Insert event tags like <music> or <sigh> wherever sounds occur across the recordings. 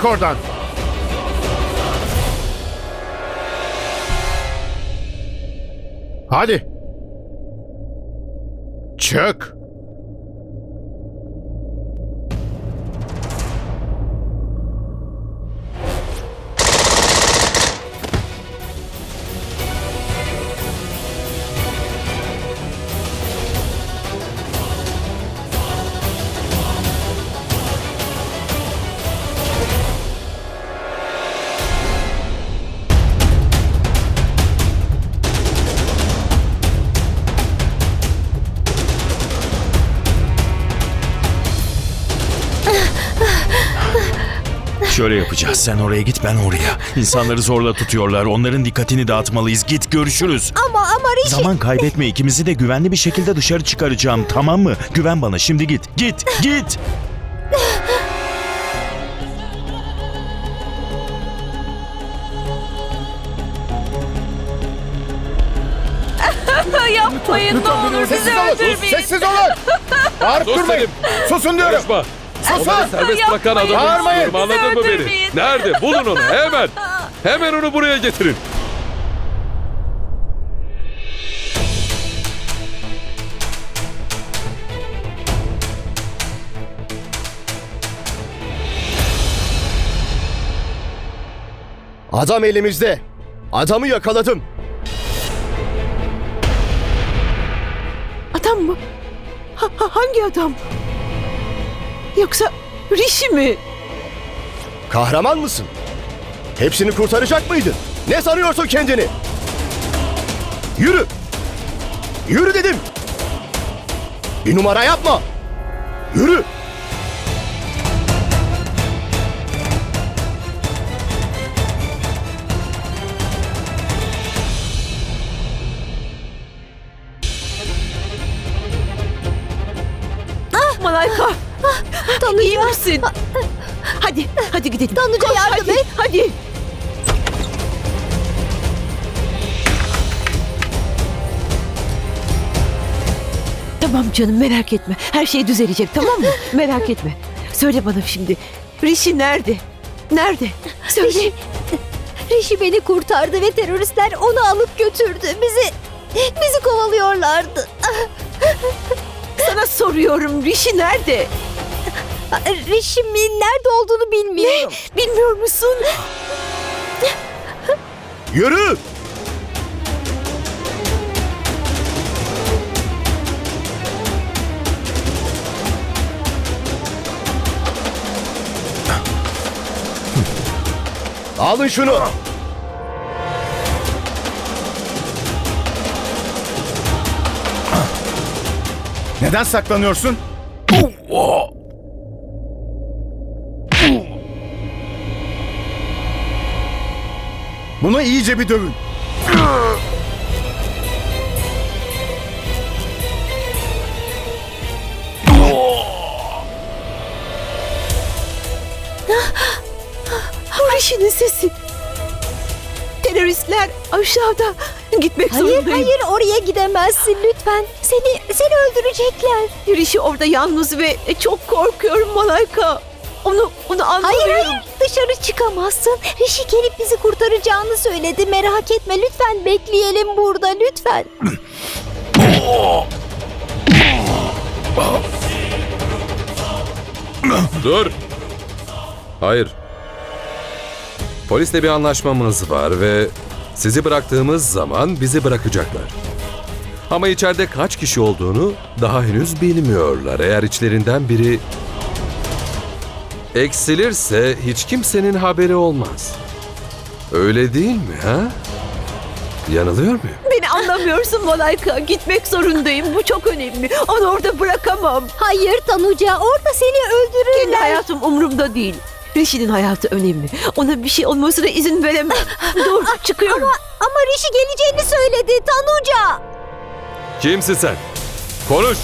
Hey! Çık oradan. Hadi. Çık. Şöyle yapacağız. Sen oraya git ben oraya. İnsanları zorla tutuyorlar. Onların dikkatini dağıtmalıyız. Git görüşürüz. Ama ama Rişi... Zaman kaybetme. İkimizi de güvenli bir şekilde dışarı çıkaracağım. Tamam mı? Güven bana. Şimdi git. Git. Git. <laughs> Yapmayın ne olur bizi Sessiz olun. öldürmeyin. Sessiz olun. <laughs> Bağırıp Sus durmayın. dedim. Susun diyorum. Konuşma. Onları serbest bırakan adamı Bağırmayın. istiyorum anladın mı beni? öldürmeyin. Nerede? Bulun onu hemen. <laughs> Hemen onu buraya getirin. Adam elimizde. Adamı yakaladım. Adam mı? Ha- ha- hangi adam? Yoksa Rişi mi? Kahraman mısın? Hepsini kurtaracak mıydın? Ne sanıyorsun kendini? Yürü. Yürü dedim. Bir numara yapma. Yürü. İyi misin? Hadi, hadi gidelim. Tanuca Koş, yardım hadi, et. Hadi. Tamam canım merak etme. Her şey düzelecek tamam mı? <laughs> merak etme. Söyle bana şimdi. Rişi nerede? Nerede? Söyle. Rişi, Rişi beni kurtardı ve teröristler onu alıp götürdü. Bizi bizi kovalıyorlardı. Sana soruyorum. Rişi nerede? Rişi'min nerede olduğunu bilmiyorum. Bilmiyor musun? Yürü. Alın şunu. Neden saklanıyorsun? Bunu iyice bir dövün. Bu Rişi'nin sesi. Teröristler aşağıda. Gitmek Hayır zorundayım. hayır oraya gidemezsin lütfen. Seni seni öldürecekler. Rişi orada yalnız ve çok korkuyorum Malayka. Onu, onu anlamıyorum. Hayır hayır dışarı çıkamazsın. Rişi gelip bizi kurtaracağını söyledi. Merak etme lütfen bekleyelim burada lütfen. Dur. Hayır. Polisle bir anlaşmamız var ve sizi bıraktığımız zaman bizi bırakacaklar. Ama içeride kaç kişi olduğunu daha henüz bilmiyorlar. Eğer içlerinden biri eksilirse hiç kimsenin haberi olmaz. Öyle değil mi ha? Yanılıyor muyum? Beni anlamıyorsun Malayka. Gitmek zorundayım. Bu çok önemli. Onu orada bırakamam. Hayır Tanuca orada seni Kendi öldürürler. hayatım umurumda değil. Rişi'nin hayatı önemli. Ona bir şey olmasına izin veremem. <laughs> Dur çıkıyorum. Ama, ama Rişi geleceğini söyledi Tanuca. Kimsin sen? Konuş.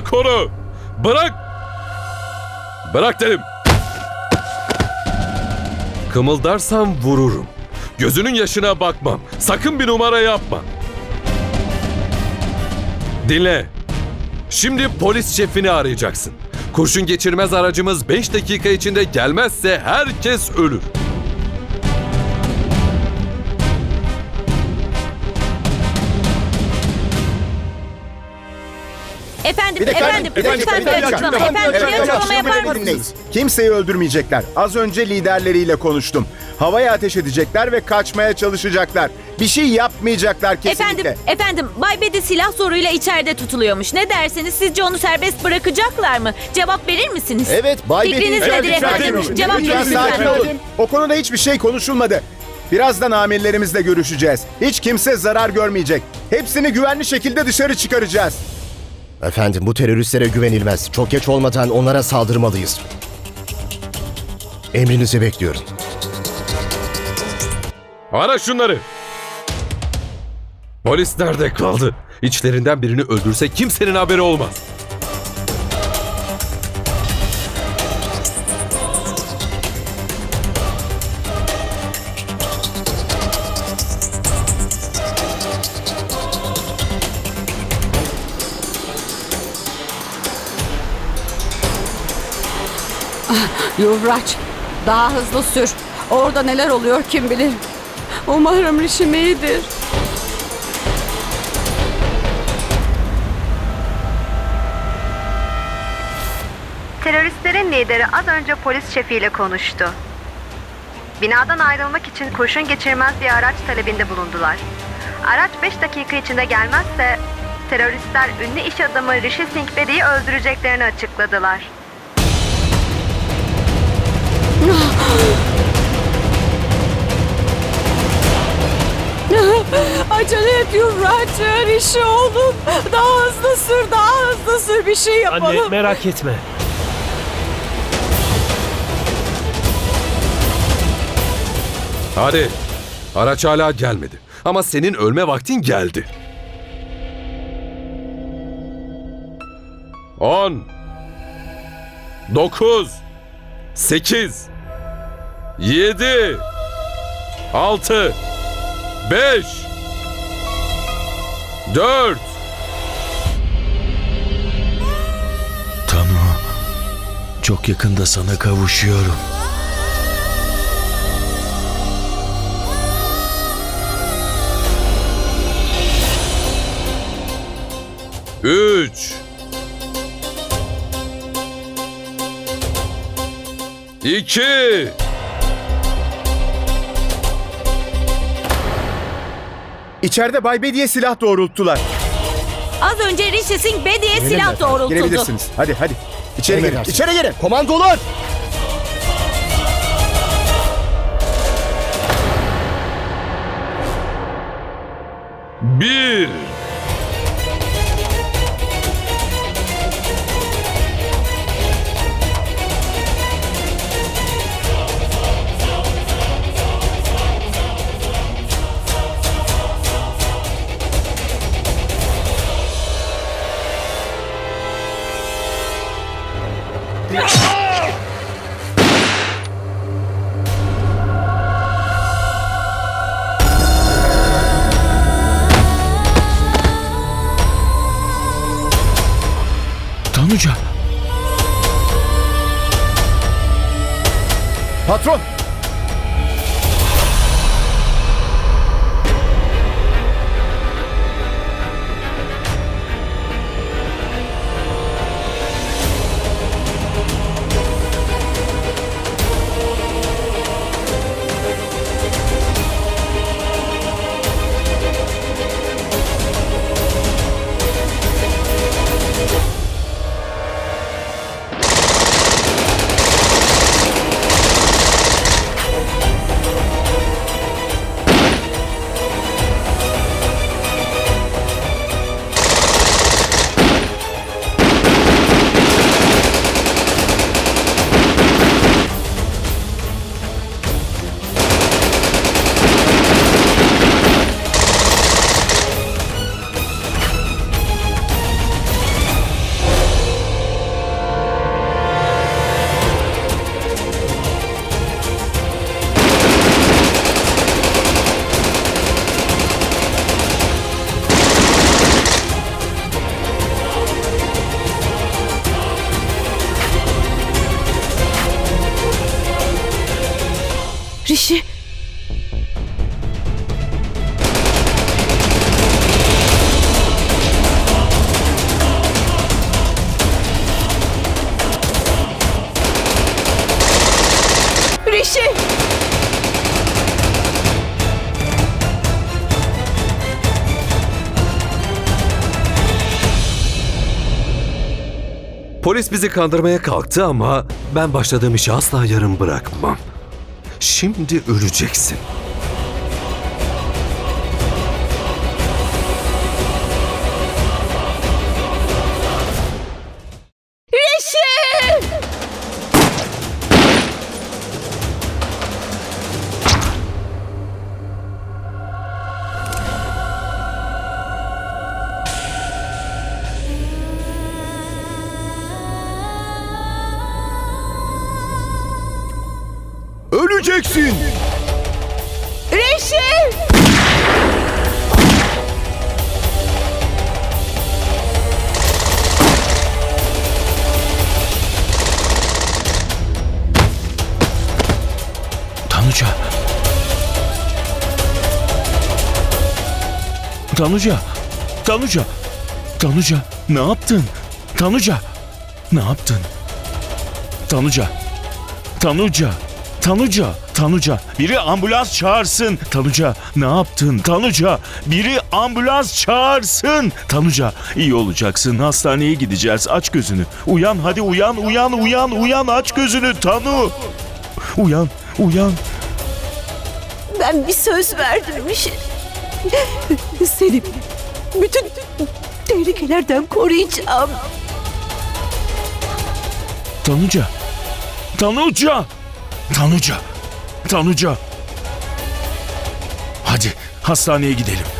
Bırak onu! Bırak! Bırak dedim! Kımıldarsam vururum. Gözünün yaşına bakmam. Sakın bir numara yapma. Dinle. Şimdi polis şefini arayacaksın. Kurşun geçirmez aracımız 5 dakika içinde gelmezse herkes ölür. Efendim, Bir dakika, efendim, bir dakika, lütfen bir bir dakika. açıklama. Tamam, Efendim, bir evet, açıklama yapar mısınız? Kimseyi öldürmeyecekler. Az önce liderleriyle konuştum. Havaya ateş edecekler ve kaçmaya çalışacaklar. Bir şey yapmayacaklar kesinlikle. Efendim, efendim Bay Bedi silah zoruyla içeride tutuluyormuş. Ne dersiniz? Sizce onu serbest bırakacaklar mı? Cevap verir misiniz? Evet Bay Fikriniz Bedi. nedir lütfen efendim? sakin olun. Cevap Lütfen verin sakin lütfen. olun. O konuda hiçbir şey konuşulmadı. Birazdan amirlerimizle görüşeceğiz. Hiç kimse zarar görmeyecek. Hepsini güvenli şekilde dışarı çıkaracağız. Efendim bu teröristlere güvenilmez. Çok geç olmadan onlara saldırmalıyız. Emrinizi bekliyorum. Ara şunları. Polis nerede kaldı? İçlerinden birini öldürse kimsenin haberi olmaz. Yuvraç, daha hızlı sür. Orada neler oluyor kim bilir. Umarım Rişim iyidir. Teröristlerin lideri az önce polis şefiyle konuştu. Binadan ayrılmak için kurşun geçirmez bir araç talebinde bulundular. Araç 5 dakika içinde gelmezse teröristler ünlü iş adamı Rishi Singh Bedi'yi öldüreceklerini açıkladılar. Acele et Yuvraç, Rişi oğlum. Daha hızlı sür, daha hızlı sür. Bir şey yapalım. Anne merak etme. Hadi. Araç hala gelmedi. Ama senin ölme vaktin geldi. 10 9 8 7 6 5 4 Tanu, çok yakında sana kavuşuyorum. Üç. İki. İçeride Bay Bedi'ye silah doğrulttular. Az önce Rishi Singh Bedi'ye silah doğrultuldu. Girebilirsiniz. Hadi hadi. İçeri girin. Emredersiniz. İçeri girin. Komandolar! Bir. Patron. Bizi kandırmaya kalktı ama ben başladığım işi asla yarım bırakmam. Şimdi öleceksin. Öleceksin. Rişi. Tanuca. Tanuca. Tanuca. Tanuca. Ne yaptın? Tanuca. Ne yaptın? Tanuca. Tanuca. Tanuca. Tanuca. Biri ambulans çağırsın. Tanuca. Ne yaptın? Tanuca. Biri ambulans çağırsın. Tanuca. iyi olacaksın. Hastaneye gideceğiz. Aç gözünü. Uyan hadi uyan uyan uyan uyan aç gözünü Tanu. Uyan uyan. Ben bir söz verdim Rişi. Seni bütün tehlikelerden koruyacağım. Tanuca. Tanuca. Tanuca. Tanuca. Hadi hastaneye gidelim.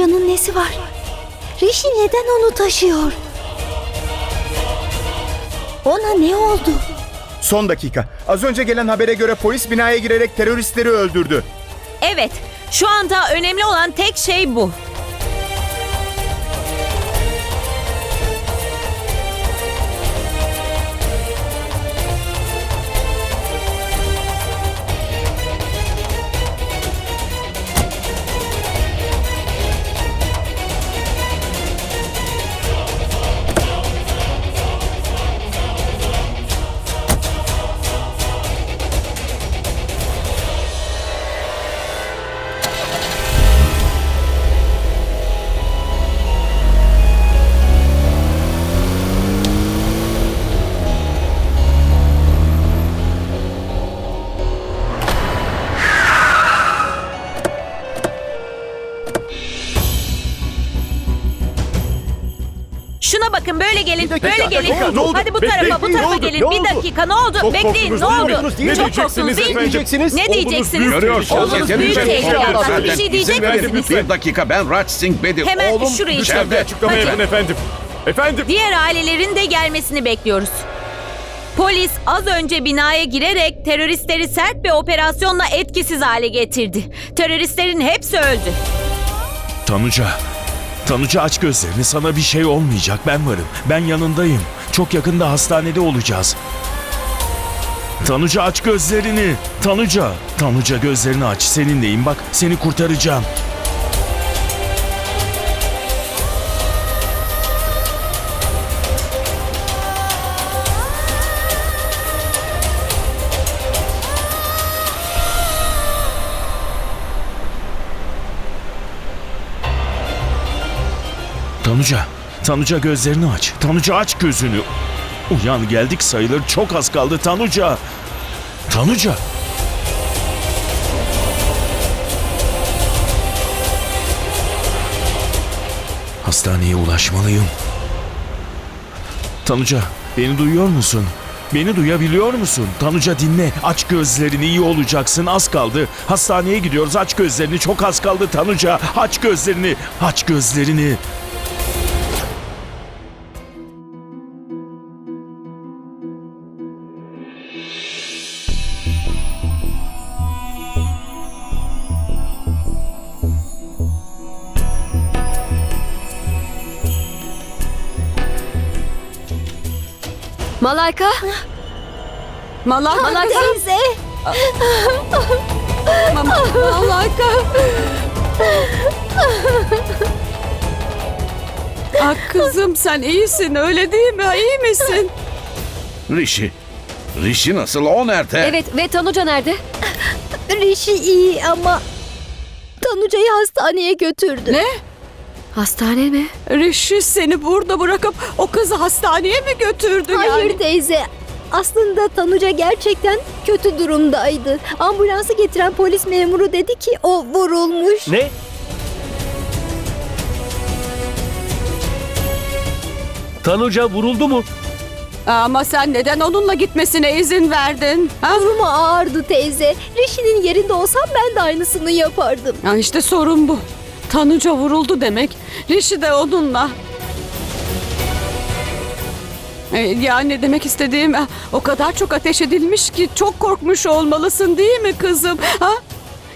Tanuca'nın nesi var? Rishi neden onu taşıyor? Ona ne oldu? Son dakika. Az önce gelen habere göre polis binaya girerek teröristleri öldürdü. Evet, şu anda önemli olan tek şey bu. Bakın böyle gelin, dakika, böyle gelin. dakika, ne oldu? Hadi bu Be- tarafa, bu tarafa ne oldu? gelin. Ne bir oldu? dakika, ne oldu? Çok Bekleyin, korktunuz, ne değil mi? oldu? Mi? Çok Diyeceksiniz korktunuz değil mi? efendim. Ne diyeceksiniz? Görüyorsunuz Oğlunuz yeterince büyük tehlike altında. Bir şey diyecek İzin verin misiniz? Bir dakika ben Raj Singh Bedi. Hemen Oğlum şurayı dışarıda. Açıklama Hadi. yapın efendim. Efendim. Diğer ailelerin de gelmesini bekliyoruz. Polis az önce binaya girerek teröristleri sert bir operasyonla etkisiz hale getirdi. Teröristlerin hepsi öldü. Tanuca. Tanuca aç gözlerini sana bir şey olmayacak ben varım. Ben yanındayım. Çok yakında hastanede olacağız. Tanuca aç gözlerini. Tanuca. Tanuca gözlerini aç. Seninleyim bak seni kurtaracağım. Tanuca, Tanuca gözlerini aç. Tanuca aç gözünü. Uyan geldik sayılır çok az kaldı Tanuca. Tanuca. Hastaneye ulaşmalıyım. Tanuca, beni duyuyor musun? Beni duyabiliyor musun? Tanuca dinle. Aç gözlerini iyi olacaksın. Az kaldı. Hastaneye gidiyoruz. Aç gözlerini. Çok az kaldı Tanuca. Aç gözlerini. Aç gözlerini. Malayka. Malaka. Malaka. Teyze. Ma- Malaka. Ah kızım sen iyisin öyle değil mi? İyi misin? Rishi. Rishi nasıl? O nerede? Evet ve Tanuca nerede? Rişi iyi ama Tanuca'yı hastaneye götürdü. Ne? Hastane mi? Rişi seni burada bırakıp o kızı hastaneye mi götürdü Hayır yani? teyze. Aslında Tanuca gerçekten kötü durumdaydı. Ambulansı getiren polis memuru dedi ki o vurulmuş. Ne? Tanuca vuruldu mu? Ama sen neden onunla gitmesine izin verdin? Ha? Durumu ağırdı teyze. Rişi'nin yerinde olsam ben de aynısını yapardım. Ya işte sorun bu. Tanuca vuruldu demek. Rişi de onunla. E, Yani demek istediğim ah, o kadar çok ateş edilmiş ki çok korkmuş olmalısın değil mi kızım? Ha?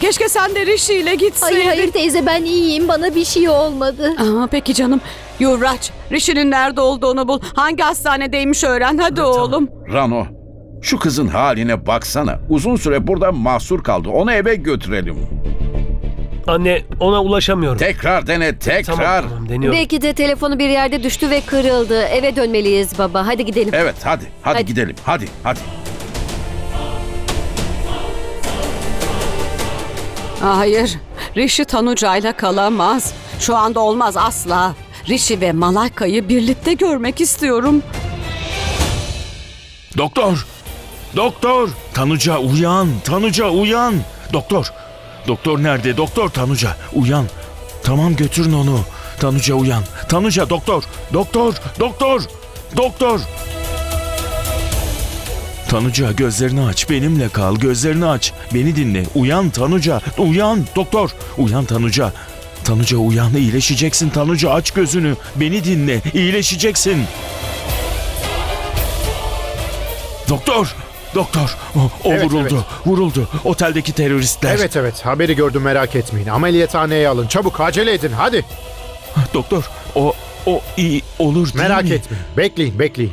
Keşke sen de Rişi ile gitseydin. Hayır hayır teyze ben iyiyim. Bana bir şey olmadı. Aa, peki canım. Yuvraç, Rişi'nin nerede olduğunu bul. Hangi hastanedeymiş öğren. Hadi oğlum. Rano. Şu kızın haline baksana. Uzun süre burada mahsur kaldı. Onu eve götürelim. Anne ona ulaşamıyorum. Tekrar dene, tekrar. Tamam tamam deniyorum. Belki de telefonu bir yerde düştü ve kırıldı. Eve dönmeliyiz baba. Hadi gidelim. Evet, hadi. Hadi, Hadi. gidelim. Hadi, hadi. Aa, Hayır, Rişi Tanuca'yla kalamaz. Şu anda olmaz asla. Rişi ve Malayka'yı birlikte görmek istiyorum. Doktor! Doktor! Tanuca uyan! Tanuca uyan! Doktor! Doktor nerede? Doktor Tanuca uyan! Tamam götürün onu. Tanuca uyan. Tanuca doktor! Doktor! Doktor! Doktor! Tanuca gözlerini aç. Benimle kal. Gözlerini aç. Beni dinle. Uyan Tanuca. Uyan doktor. Uyan Tanuca. Tanuca uyan. İyileşeceksin Tanuca. Aç gözünü. Beni dinle. İyileşeceksin. Doktor! Doktor! O, o Evet, vuruldu. Vuruldu. Oteldeki teröristler. Evet evet haberi gördüm merak etmeyin. Ameliyathaneye alın çabuk acele edin hadi. Doktor o o iyi olur değil Merak mi? etmeyin bekleyin bekleyin.